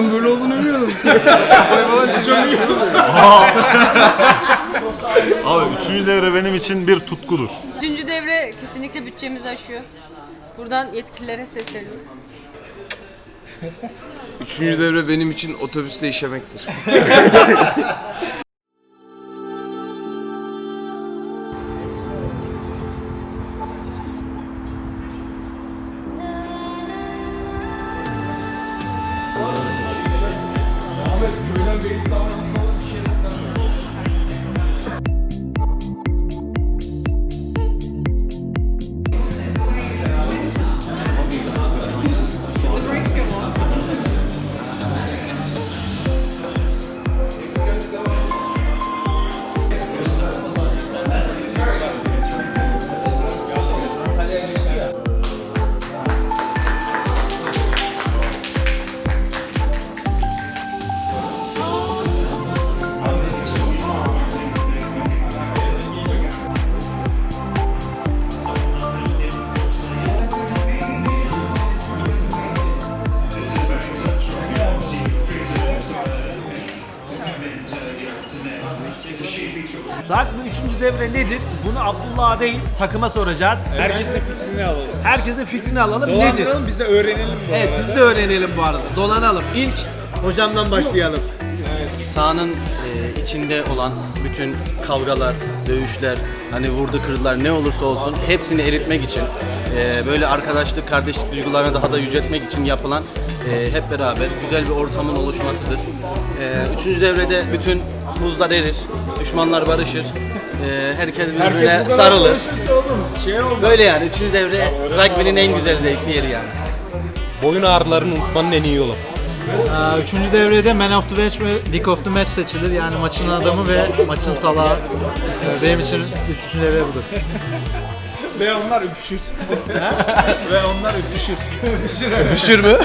ben böyle olduğunu bilmiyordum. Kafayı falan iyi. Abi üçüncü devre benim için bir tutkudur. Üçüncü devre kesinlikle bütçemizi aşıyor. Buradan yetkililere sesleniyorum. Üçüncü devre benim için otobüste işemektir. gonna be so close. Rugby 3. devre nedir? Bunu Abdullah'a değil takıma soracağız. Herkesin fikrini alalım. Herkesin fikrini alalım. Nedir? Dolandıralım biz de öğrenelim bu Evet arada. biz de öğrenelim bu arada. Dolanalım. İlk hocamdan başlayalım. sahanın e, içinde olan bütün kavgalar, dövüşler, hani vurdu kırdılar ne olursa olsun hepsini eritmek için e, böyle arkadaşlık, kardeşlik duygularını daha da yüceltmek için yapılan e, hep beraber güzel bir ortamın oluşmasıdır. E, üçüncü devrede bütün buzlar erir, düşmanlar barışır, e, herkes birbirine Herkes bu kadar sarılır. konuşursa oğlum şey olmaz. Böyle yani üçüncü devre rugby'nin en güzel zevkli yeri yani. Boyun ağrılarını unutmanın en iyi yolu. Aa, Üçüncü devrede Man of the Match ve Dick of the Match seçilir. Yani maçın adamı ve maçın salağı. Ee, Benim için üçüncü devre budur. Ve onlar öpüşür. Ve onlar öpüşür. Düşür mü?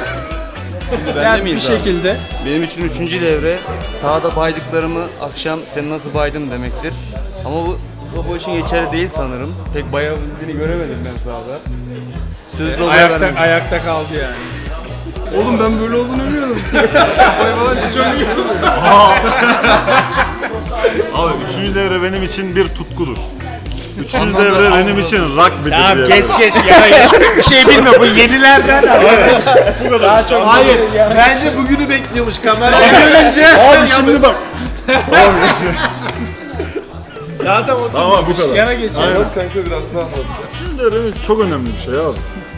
Yani bir şekilde Benim için üçüncü devre sahada baydıklarımı akşam sen nasıl baydın demektir. Ama bu bu, için geçerli değil sanırım. Pek bayabildiğini göremedim ben sahada. Sözlü olay ayakta vermedim. ayakta kaldı yani. Oğlum ben böyle olduğunu bilmiyordum. Kafayı falan iyi. Abi üçüncü devre benim için bir tutkudur. Üçüncü devre benim için rugby'dir Tamam yani. geç geç ya. bir şey bilme bu yenilerden arkadaş. Daha çok Hayır. Bence bugünü bekliyormuş kamerayı görünce. Abi şimdi bak. Zaten otur. Tamam bu kadar. Yana geçelim. Aynen. Kanka biraz daha anlat. Üçüncü devre çok önemli bir şey abi.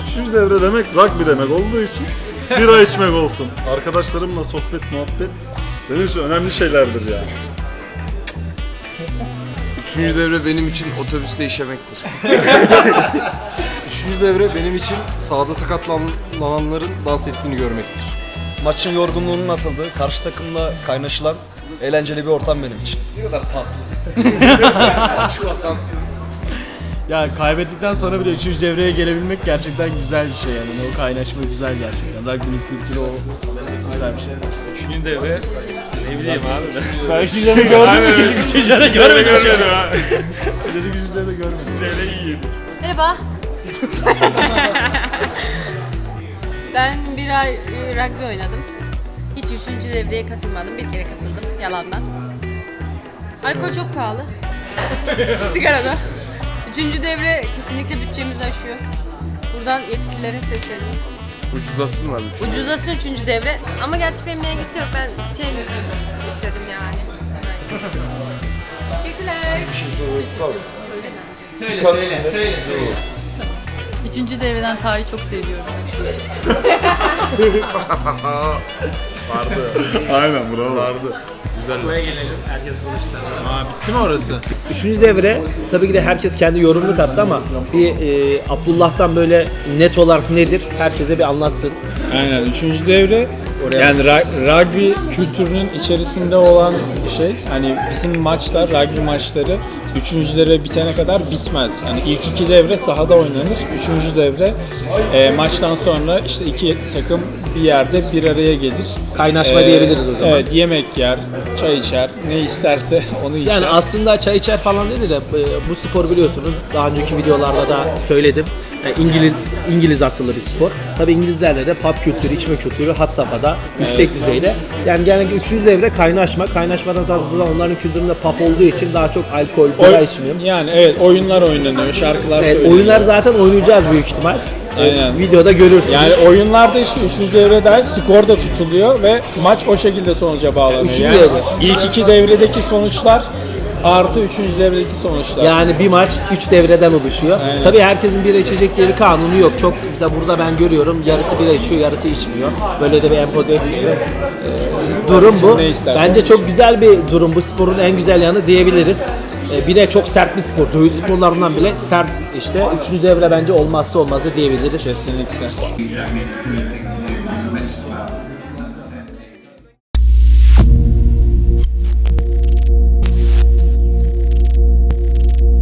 Üçüncü devre demek rugby demek olduğu için bira içmek olsun. Arkadaşlarımla sohbet muhabbet benim için önemli şeylerdir yani. Üçüncü devre benim için otobüste işemektir. Üçüncü devre benim için sahada sakatlananların dans ettiğini görmektir. Maçın yorgunluğunun atıldığı, karşı takımla kaynaşılan eğlenceli bir ortam benim için. Ya kaybettikten sonra bile 3. devreye gelebilmek gerçekten güzel bir şey yani. O kaynaşma güzel gerçekten. Rugby'nin kültürü o güzel bir şey. Üçüncü devre ne bileyim abi. Ben 3. devre gördüm mü 3. devre görmedim çocuk. Çocuk 3. devre görmedim. Merhaba. ben bir ay e, rugby oynadım. Hiç üçüncü devreye katılmadım. Bir kere katıldım yalandan. Alkol çok pahalı. Sigara da. Üçüncü devre kesinlikle bütçemizi aşıyor. Buradan yetkililere sesleniyorum. Ucuzlasınlar üçüncü. Ucuzlasın üçüncü devre. Ama gerçi benimle ilgisi yok. Ben çiçeğim için istedim yani. Teşekkürler. Üçüncü devreden Taha'yı çok seviyorum. Aynen bravo. Bitti mi orası? Üçüncü devre tabii ki de herkes kendi yorumunu kattı ama bir e, Abdullah'tan böyle net olarak nedir herkese bir anlatsın. Aynen. Üçüncü devre yani ra- rugby kültürünün içerisinde olan bir şey. Hani bizim maçlar, rugby maçları üçüncü devre bitene kadar bitmez. Hani ilk iki devre sahada oynanır. Üçüncü devre e, maçtan sonra işte iki takım bir yerde bir araya gelir. Kaynaşma diyebiliriz o zaman. Evet, yemek yer, çay içer, ne isterse onu içer. Yani aslında çay içer falan dedi de e, bu spor biliyorsunuz daha önceki videolarda da söyledim. İngiliz İngiliz asıllı bir spor. Tabii İngilizlerde de pub kültürü, içme kültürü had safhada, yüksek düzeyde. Yani genellikle üçüncü devre kaynaşma. Kaynaşmadan tarzı da onların kültüründe pub olduğu için daha çok alkol, bira Oy- içmiyorum. Yani evet oyunlar oynanıyor, şarkılar Evet, söyleniyor. oyunlar zaten oynayacağız büyük ihtimal. E, Aynen. videoda görürsünüz. Yani oyunlarda işte 3. devre dahil skor da tutuluyor ve maç o şekilde sonuca bağlanıyor. Üçüncü yani devre. ilk iki devredeki sonuçlar artı 3. devredeki sonuçlar. Yani bir maç 3 devreden oluşuyor. Aynen. Tabii herkesin bira içecek diye bir kanunu yok. Çok mesela burada ben görüyorum yarısı bira içiyor, yarısı içmiyor. Böyle de bir empoze etmiyor. Ee, durum bu. Bence çok güzel bir durum. Bu sporun en güzel yanı diyebiliriz. Ee, bir de çok sert bir spor. Dövüş sporlarından bile sert işte. Üçüncü devre bence olmazsa olmazı diyebiliriz. Kesinlikle.